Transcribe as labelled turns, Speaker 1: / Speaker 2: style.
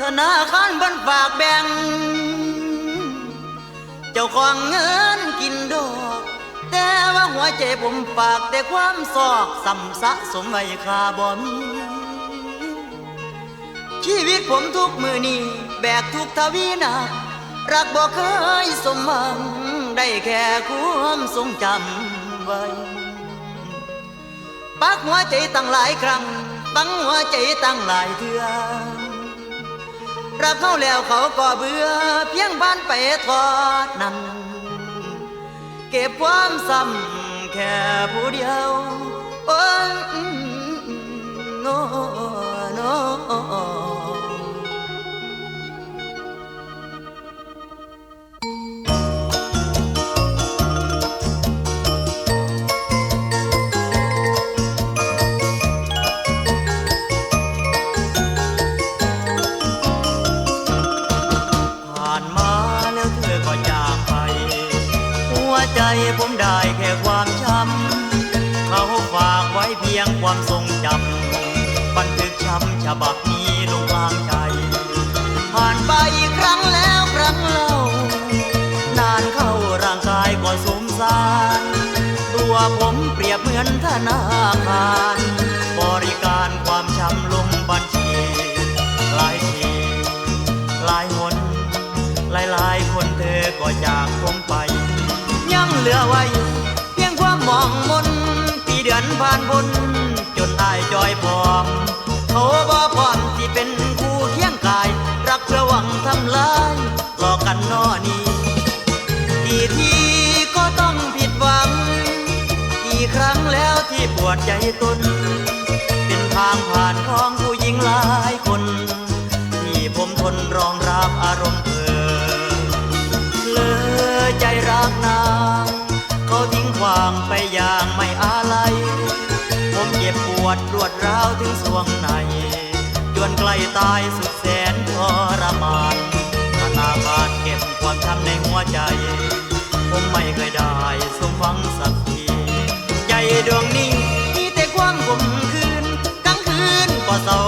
Speaker 1: ธนาคารบันฝากแบ่ง เจ้าของเงินกินดอก แต่ว่าหัวใจผมฝากแต่ความซอกสัมสะสมไว้คาบ่มีชีวิตผมทุกมือนี้แบกทุกทวีหนักรักบอกเคยสมหวัง ได้แค่ความทรงจำไว้ปักหัวใจตั้งหลายครั้งปังหัวใจตั้งหลายเทื่อ รักเขาแล้วเขาก็เบื่อ เพียงบ้านไปทอดนั้น เก็บความซ้ำแค่ผู้เดียว ผมได้แค่ความช้ำเขาฝากไว้เพียงความทรงจำบันทึกช้ำฉบับนี้ลงกลางใจ ผ่านไปอีกครั้งแล้วครั้งเล่า นานเข้าร่างกายก็สมสาร ตัวผมเปรียบเหมือนธนาคารบริการความช้ำลงบัญชีหลายทีหลายหนหลายหลายคนเธอก็จากผมไป เหลือไว้ เพียงความมองมนปีเดือนผ่านพ้นจนอายจอยพร้อมเขาบ่พร้อมที่เป็นคู่เคียงกาย รักเพื่อหวังทำลายหลอกกันนอนี้กี่ทีก็ต้องผิดหวัง กี่ครั้งแล้วที่ปวดใจตน เป็นทางผ่านของผู้หญิงหลายคน ที่ผมทนรองรับอารมณ์เธอ เลยใจรักนางเขาางไปอย่างไม่อาลัย ผมเจ็บปวดรวดร้าวถึงสวงใน จนใกล้ตายสุดแสนทรมานธนาบาดเก็บความช้ำในหัวใจ ผมไม่เคยได้สมฟังสักที ใจดวงนิ่งมีแต่ความขมขื่นกลางคืนก็เศร้า